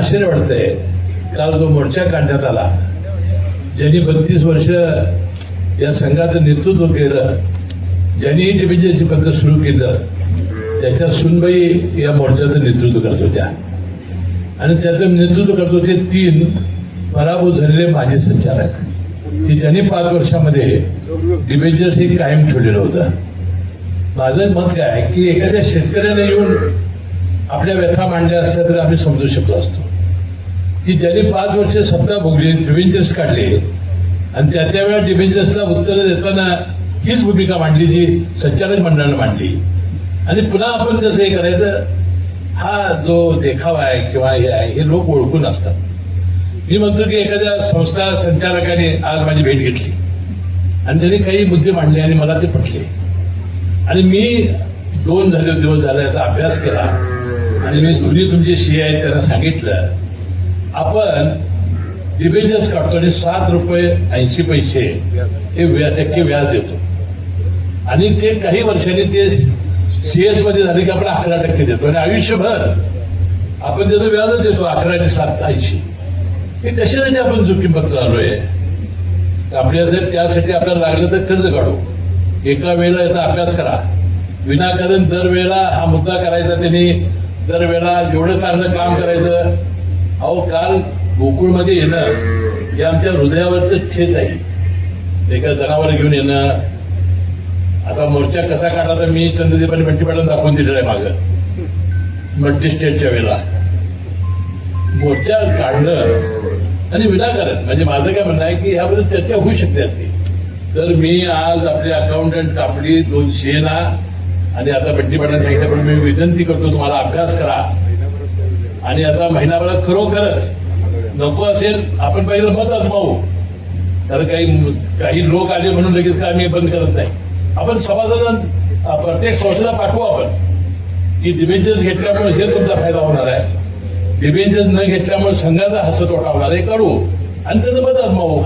आश्चर्य वाटतंय. काल जो मोर्चा काढण्यात आला ज्यांनी बत्तीस वर्ष या संघाचं नेतृत्व केलं ज्यांनी डिव्हिजनची पद्धत सुरू केलं त्याच्या सुनबाई या मोर्चाचं नेतृत्व करत होत्या. आणि त्याचं नेतृत्व करत होते तीन पराभूत झालेले माजी संचालक. की ज्यांनी पाच वर्षामध्ये डिबेंचर्स हे कायम ठेवलेलं होतं. माझं मत काय की एखाद्या शेतकऱ्याने येऊन आपल्या व्यथा मांडल्या असत्या तर आम्ही समजू शकलो असतो. की ज्यांनी पाच वर्ष सत्ता भोगली डिव्हेंचर्स काढले. आणि त्या त्या डिव्हेंचर्सला उत्तरं देताना हीच भूमिका मांडली जी संचालक मंडळानं मांडली. आणि पुन्हा आपण कसं हे करायचं हा जो देखावा आहे किंवा हे आहे हे लोक ओळखून असतात. मी म्हणतो की एखाद्या संस्था संचालकाने आज माझी भेट घेतली. आणि त्यांनी काही मुद्दे मांडले आणि मला ते पटले. आणि मी दोन झाले दिवस झाला याचा अभ्यास केला. आणि मी दोन्ही तुमचे सी आहेत त्यांना सांगितलं. आपण डिबेंचर्स काढतो आणि सात रुपये ऐंशी पैसे हे व्या- टक्के व्याज देतो. आणि ते काही वर्षांनी ते सीएसमध्ये झाले की आपण अकरा टक्के देतो. आणि आयुष्यभर आपण त्याचं व्याजच देतो अकरा ते सात ऐंशी. हे कशासाठी आपण जोखीम पत्र आलोय आपल्या त्यासाठी आपल्याला लागलं तर कर्ज काढू. एका वेळेला याचा अभ्यास करा. विनाकारण दरवेळेला हा मुद्दा करायचा त्यांनी दरवेळेला एवढं चांगलं काम करायचं अहो काल गोकुळमध्ये येणं हे आमच्या हृदयावरचं छेच आहे. एका जनावर घेऊन येणं. आता मोर्चा कसा काढला तर मी चंद्रदेवानी आणि दाखवून दिलेला आहे मागं. मल्टी स्टेटच्या वेळेला. मोर्चा काढणं आणि विनाकारण म्हणजे माझं काय म्हणणं आहे की ह्याबद्दल चर्चा होऊ शकते असते. तर मी आज आपले अकाउंटंट आपली दोन शेना आणि आता बंटी सांगितल्याप्रमाणे मी विनंती करतो तुम्हाला अभ्यास करा. आणि आता महिनाभरात खरोखरच नको असेल आपण पहिलं मत आजमावू तर काही काही लोक आले म्हणून लगेच काय आम्ही बंद करत नाही. आपण सभासदां प्रत्येक संस्थेला पाठवू आपण. की डिबेंचर्स घेतल्यामुळे हे तुमचा फायदा होणार आहे. डिबेंचर्स न घेतल्यामुळे संघाचा हस्त तोटा होणार आहे. काढू आणि त्याचं मत आजमावू